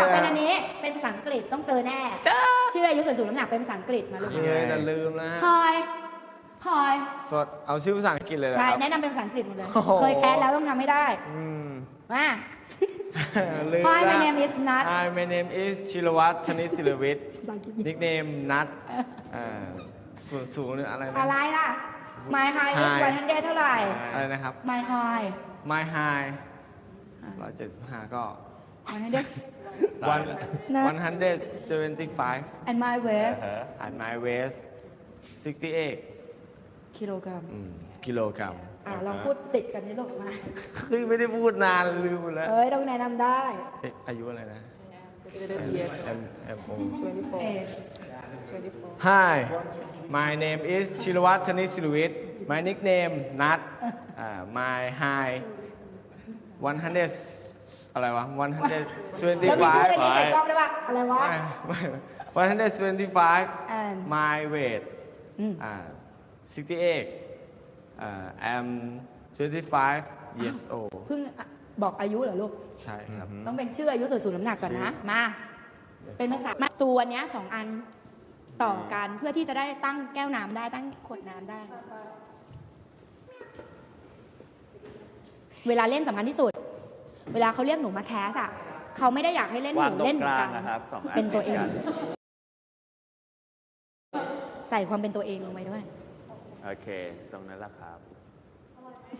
ต่อเป็นอันนี้เป็นภาษาอังกฤษต้องเจอแน่จ้าชื่ออายุส่วนสูงน้ำหนักเป็นภาษาอังกฤษมาลูกยังไงแต่ลืมนะฮะฮอยฮอยสดเอาชื่อภาษาอังกฤษเลยเหรอใช่ครับแนะนำเป็นภาษาอังกฤษหมดเลยโอ้โหเคยแคสแล้วต้องทำให้ได้อืมมาลืม Hi ละ my name is Nat Hi my name is ชิรวัตรธนิตศิลวิทย์ภาษาอังกฤษนิกเนมนัทอ่าส่วนสูงเนี่ยอะไรนะอะไรล่ะ my high is Hi 100เท่าไหร่ อะไรนะครับ my high My high ร้อยเจ็ดสิบห้าก็ 100 one นะ one hundred seventy five and my weight at my waist sixty eight กิโลกรัมกิโลกรัมอะลองพูดติดกันนี่ลูกมาเฮ้ยไม่ได้พูดนานลืมหมดแล้วเอ้ยต้องแนะนำได้ เอ๊ะอายุอะไรนะ M M O เอ๊ะ Hi my name is ชิรวัตรธนิตศิลวิทย์ my nickname นัทอ่า my high one hundred อะไรวะ one hundred แล้ว twenty มีพูด five อะไรใส่กล้องได้ปะอะไรวะ one hundred twenty five and my weight อืม อ่า68อ่า I'm 25 years old เพิ่งบอกอายุเหรอลูก ใช่ครับ ต้องเป็นชื่ออายุส่วนสูงน้ำหนักก่อนนะ มา เป็นภาษามาตัวเนี้ยสองอันต่อกันเพื่อที่จะได้ตั้งแก้วน้ำได้ตั้งขวดน้ำได้ เวลาเล่นสำคัญที่สุดเวลาเขาเรียกหนูมาแคสอะเขาไม่ได้อยากให้เล่นหวางนูตรเล่นงเหมืกอนลากังนนะครับสองอันเป็นตัวเองหมืกัใส่ความเป็นตัวเองลงไปด้วย โอเค ตรงนั้นแหละครับ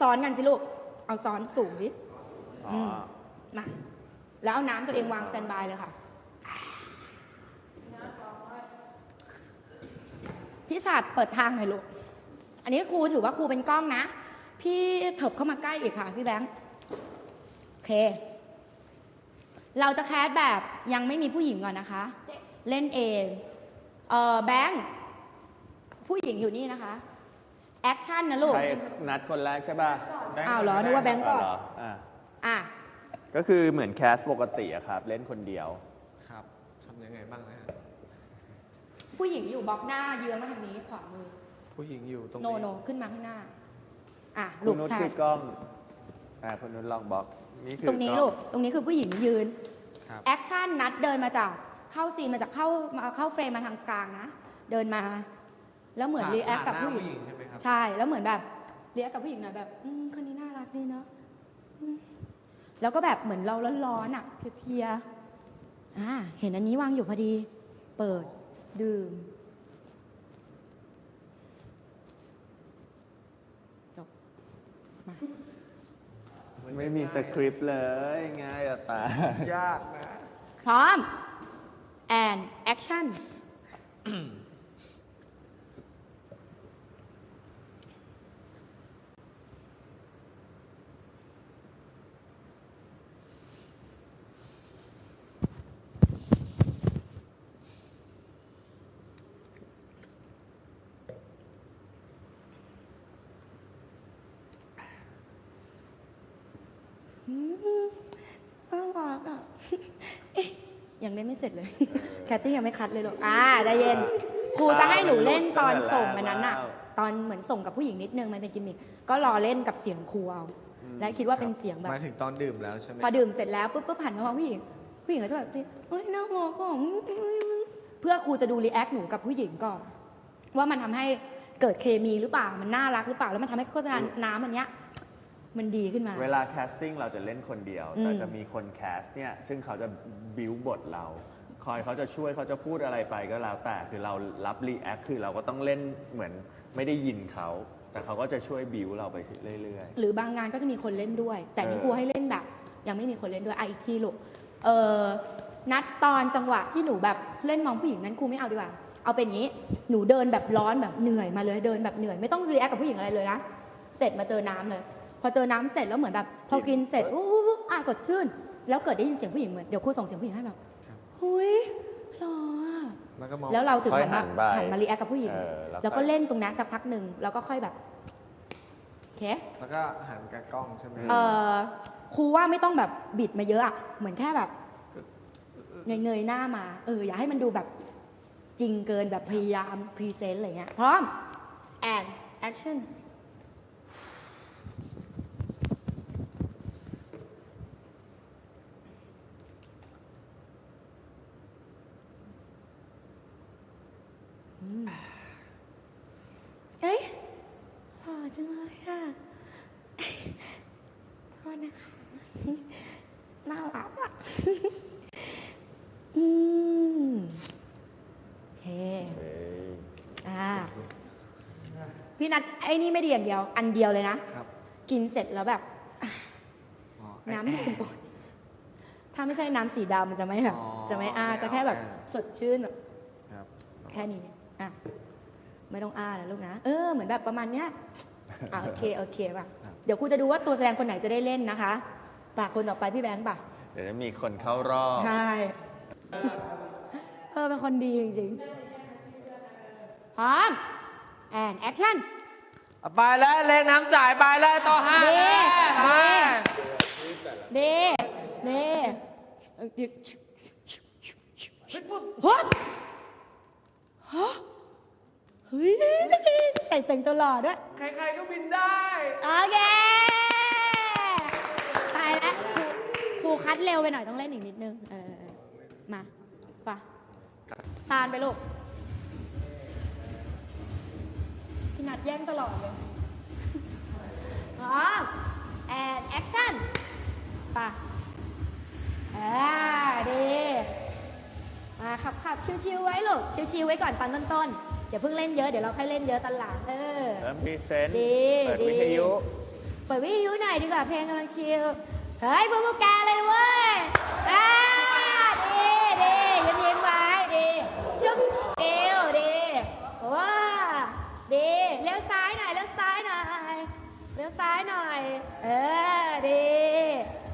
ซ้อนกันสิลูก เอาซ้อนสูงดิ อ๋อม มา แล้วเอาน้ำตัวเองวางสแตนบายเลยค่ะ พี่ชาดเปิดทางหน่อยลูก อันนี้ครูถือว่าครูเป็นกล้องนะ พี่เถิบเข้ามาใกล้อีกค่ะ พี่แบงค์โอ เค เราจะแคสแบบยังไม่มีผู้หญิงก่อนนะคะ เล่นเองเออแบงค์ผู้หญิงอยู่นี่นะคะ แอคชั่นนะลูก ใครนัดคนแรกใช่ป่ะอ้าวเหรอนึกว่าแบงค์ก่อน เหรออะอะ ก็คือเหมือนแคสปกติอะครับ เล่นคนเดียว ครับทำยังไงบ้างนะฮะผู้หญิงอยู่บล็อกหน้าเยื้องมาทางนี้ขวามือ ผู้หญิงอยู่ตรงโนนี้ โนขึ้นมาข้างหน้า อะคุลูณกนุชใช่คือกล้องอ่าคุณนุชลองบล็อก นี่คือตรงนี้ล้อลูกตรงนี้คือผู้หญิงยืนครับแอคชั่นนัดเดินมาจากเข้าซีนมาจากเข้ามาเข้าเฟรมมาทางกลางนะเดินมา แล้วเหมือนรีแอคกับผ่านหผู้น้าหญิงใช่ไหมครับ ใช่แล้วเหมือนแบบรีแอคกับผู้หญิงหน่อยแบบอืมคนนี้น่ารักดีเนาะอืมแล้วก็แบบเหมือนเราร้อนๆอะเพลียๆอ่าเห็นอันนี้วางอยู่พอดี เปิดดื่ม จบ มา ไม่มีสคริปต์เลย ง่ายอะตาย ยากนะ พร้อม and action อืมน่ารักอะ เอ๊ะ ยังเล่นไม่เสร็จเลย แคตตี้ยังไม่คัดเลยหรอกอ่าใจเย็น ครูจะให้หนูเล่นตอนส่งมันนั้นอะตอนเหมือนส่งกับผู้หญิงนิดนึงมันเป็นกิมมิคก็รอเล่นกับเสียงครูเอาและคิดว่าเป็นเสียงแบบหมายถึงตอนดื่มแล้วใช่ไหมพอดื่มเสร็จแล้วปุ๊บปุ๊บหันมามองผู้หญิง ผู้หญิงก็จะแบบสิเฮ้ยน่ารักอะเพื่อครูจะดูรีแอคหนูกับผู้หญิงก่อนว่ามันทำให้เกิดเคมีหรือเปล่ามันน่ารักหรือเปล่าแล้วมันทำให้โฆษณาน้ำอันเนี้ย มันดีขึ้นมา เวลาแคสติ้งเราจะเล่นคนเดียวอืมแต่จะมีคนแคสเนี่ยซึ่งเขาจะบิวบทเรา คอยเขาจะช่วยเขาจะพูดอะไรไปก็แล้วแต่คือเรารับรีแอคคือเราก็ต้องเล่นเหมือนไม่ได้ยินเขาแต่เขาก็จะช่วยบิวเราไปเรื่อยหรือบางงานก็จะมีคนเล่นด้วย แต่นี่เออครูให้เล่นแบบ ยังไม่มีคนเล่นด้วยอะอีกทีลูกเออนัดตอนจังหวะที่หนูแบบเล่นมองผู้หญิงนั้นครูไม่เอาดีกว่า เอาเป็นอย่างนี้ หนูเดินแบบร้อนแบบเหนื่อยมาเลยเดินแบบเหนื่อย ไม่ต้องรีแอคกับผู้หญิงอะไรเลยนะ เสร็จมาเจอน้ำเลย พอเจอน้ำเสร็จแล้วเหมือนแบบ พอกินเสร็จอู้หูอะสดชื่น แล้วเกิดได้ยินเสียงผู้หญิงเหมือนเดี๋ยวครูส่งเสียงผู้หญิงให้แบบหุยหล่ออะแล้วก็มองแล้วเราถึงค่อยหันมาหันไปหันมารีแอคกับผู้หญิงเออแล้วแล้วก็ก็เล่นตรงนั้นสักพักหนึ่งแล้วก็ค่อยแบบโอเคแล้วก็หันกับกล้องใช่ไหมเออครูว่าไม่ต้องแบบบิดมาเยอะอะเหมือนแค่แบบเงยๆหน้ามา เออ อย่าให้มันดูแบบจริงเกินแบบพยายามพรีเซนต์อะไรเงี้ยพร้อม and action อ มเอ้ยหล่อ จังเลยค่ะโทษนะคะน่ารักอะอืมโอเคเฮ้ยอ่าพี่นัทไอ้นี่ไม่ดีอย่างเดียว อันเดียวเลยนะ ครับ กินเสร็จแล้วแบบอ๋อน้ำดื่มถ้าไม่ใช่น้ำสีดำมันจะไม่แบบอ๋อจะไม่อ้าไม่เอาจะแค่แบบอ่าสดชื่นแบบครับแค่นี้อะไม่ต้องอ้านะลูกนะ เออ เหมือนแบบประมาณเนี้ย อะโอเคโอเคป่ะเดี๋ยวครูจะดูว่าตัวแสดงคนไหนจะได้เล่นนะคะป่ะคนต่อไปพี่แบงค์ป่ะเดี๋ยวจะมีคนเข้ารอบ ใช่เออเป็นคนดีจริงๆพร้อมแอนแอคชั่นเอาไปแล้วเล็กน้ำสายไปแล้วต่อห้าเด้แล้วไปเด้เด้เฮ้ยฮะฮะเฮ้ย ใส่แต่งตัวหล่อด้วย ใครๆก็บินได้ โอเค ตายแล้วครูครูคัดเร็วไปหน่อยต้องเล่นอีกนิดนึง เออมาไปะตาลไปลูก พี่นัดแย่งตลอดเลยพร้อมแอนแอคชั่นป่ะอ่าดี มาขับขับชิวๆไว้ลูก ชิวๆไว้ก่อนตอนต้นๆ อย่าเพิ่งเล่นเยอะ เดี๋ยวเราค่อยเล่นเยอะตอนหลังเออ เริ่มพรีเซนต์ดีเปิดดี วิทยุ เปิดวิทยุหน่อยดีกว่าเพลงกำลังชิลเฮ้ยพวกพวกแกเลยนะเว้ยอ่าดีดียิ้มยิ้มไว้ดีชุบชิลดีว้าดีเลี้ยวซ้ายหน่อยเลี้ยวซ้ายหน่อยเลี้ยวซ้ายหน่อย เออดี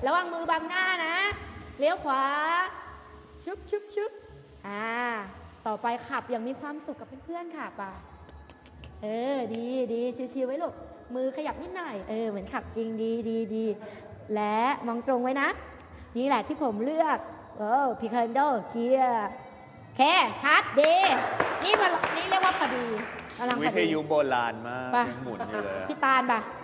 ระวังมือบังหน้านะเลี้ยวขวาชุบชุบชุบอ่า ต่อไปขับอย่างมีความสุขกับเพื่อนๆค่ะป่ะเออดีดีชิวๆไว้ลูกมือขยับนิดหน่อยเออเหมือนขับจริงดีดีดีและมองตรงไว้นะ นี่แหละที่ผมเลือกโอ้พิคันโดเกียร์แค่คัดดีนี่มันนี่เรียกว่าพอดีกำลังพวิอทดียุโบราณมากไปยังหมุนอยู่เลยอะพี่ตาลป่ะค